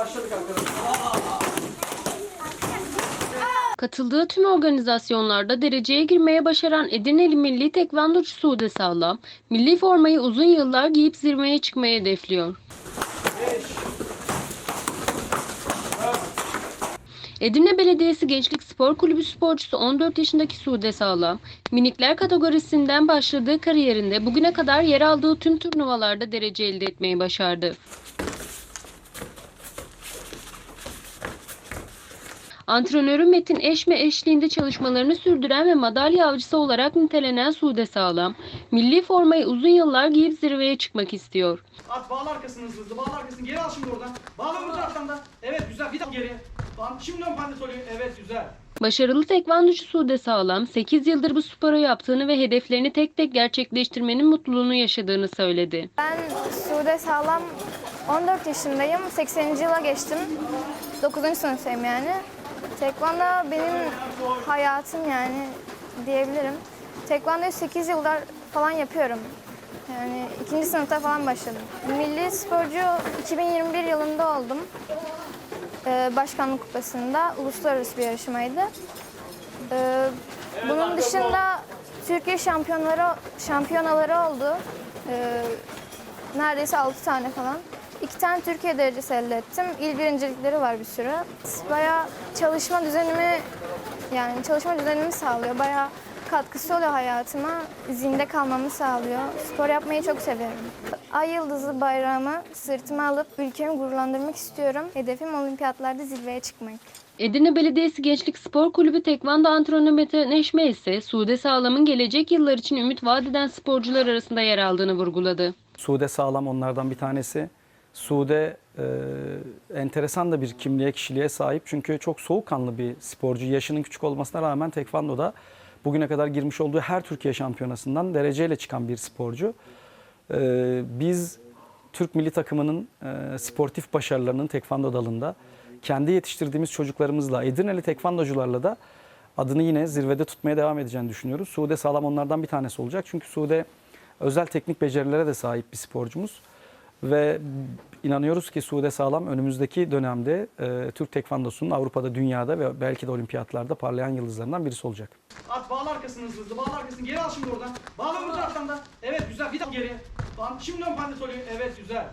başladık arkadaşlar. Katıldığı tüm organizasyonlarda dereceye girmeye başaran Edirneli milli tekvandocu Sude Sağlam, milli formayı uzun yıllar giyip zirveye çıkmayı hedefliyor. 5, Edirne Belediyesi Gençlik Spor Kulübü sporcusu 14 yaşındaki Sude Sağlam, minikler kategorisinden başladığı kariyerinde bugüne kadar yer aldığı tüm turnuvalarda derece elde etmeyi başardı. Antrenörü Metin Eşme eşliğinde çalışmalarını sürdüren ve madalya avcısı olarak nitelenen Sude Sağlam, milli formayı uzun yıllar giyip zirveye çıkmak istiyor. At bağla arkasını hızlı hızlı. Bağla arkasını. Geri al şimdi oradan. Bağla öbür taraftan da. Evet güzel. Bir daha geri. Tamam. Şimdi ön pandetolü. Evet güzel. Başarılı tekvandocu Sude Sağlam, 8 yıldır bu sporu yaptığını ve hedeflerini tek tek gerçekleştirmenin mutluluğunu yaşadığını söyledi. Ben Sude Sağlam 14 yaşındayım. 80. yıla geçtim. 9. sınıftayım yani. Tekvando benim hayatım yani diyebilirim. Tekvandoyu 8 yıldır falan yapıyorum. Yani ikinci sınıfta falan başladım. Milli sporcu 2021 yılında oldum. Ee, Başkanlık Kupası'nda uluslararası bir yarışmaydı. Ee, bunun dışında Türkiye şampiyonları şampiyonaları oldu. Ee, neredeyse 6 tane falan. İki tane Türkiye derecesi elde ettim. İl birincilikleri var bir sürü. Bayağı çalışma düzenimi yani çalışma düzenimi sağlıyor. Bayağı katkısı oluyor hayatıma. Zinde kalmamı sağlıyor. Spor yapmayı çok seviyorum. Ay yıldızı bayrağımı sırtıma alıp ülkemi gururlandırmak istiyorum. Hedefim olimpiyatlarda zirveye çıkmak. Edirne Belediyesi Gençlik Spor Kulübü Tekvando antrenörü Metin Eşme ise Sude Sağlam'ın gelecek yıllar için ümit vaat eden sporcular arasında yer aldığını vurguladı. Sude Sağlam onlardan bir tanesi. Sude e, enteresan da bir kimliğe, kişiliğe sahip. Çünkü çok soğukkanlı bir sporcu. Yaşının küçük olmasına rağmen Tekvando'da bugüne kadar girmiş olduğu her Türkiye şampiyonasından dereceyle çıkan bir sporcu. E, biz Türk milli takımının e, sportif başarılarının Tekvando dalında kendi yetiştirdiğimiz çocuklarımızla, Edirneli tekvandocularla da adını yine zirvede tutmaya devam edeceğini düşünüyoruz. Sude Sağlam onlardan bir tanesi olacak. Çünkü Sude özel teknik becerilere de sahip bir sporcumuz. Ve inanıyoruz ki Sude Sağlam önümüzdeki dönemde e, Türk Tekvandosu'nun Avrupa'da, dünyada ve belki de olimpiyatlarda parlayan yıldızlarından birisi olacak. At bağla arkasını hızlı hızlı. Bağla arkasını. Geri al şimdi oradan. Bağla öbür taraftan da. Evet güzel. Bir daha geri. Şimdi ön pandetolü. Evet güzel.